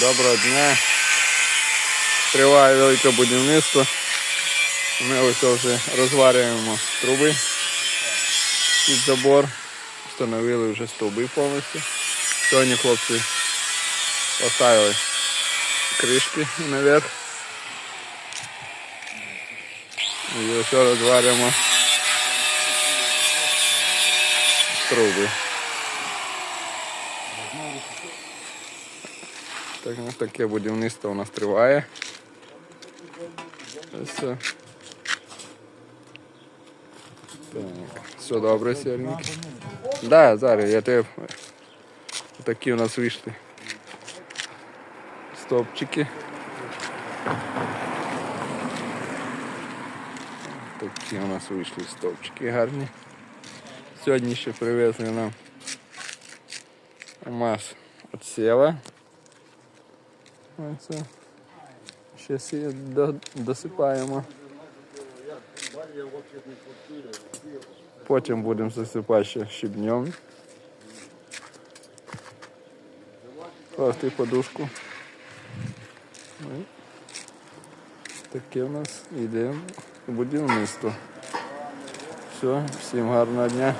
Доброго дня. Триває велике будівництво. Ми ось вже розварюємо труби під забор. Встановили вже стовби повністю. Сьогодні хлопці поставили кришки наверх. І ось розварюємо труби. Так, ну, таке будівництво у нас триває. Все. Так, все добре, сірник. Да, зараз я тебе. Такі у нас вийшли. Стопчики. Такі у нас вийшли стовпчики гарні. Сьогодні ще привезли нам МАЗ від села. Оце. Ще всі до- досипаємо. Потім будемо засипати ще щебнем. Класти подушку. Ну, Таке у нас іде будівництво. Все, всім гарного дня.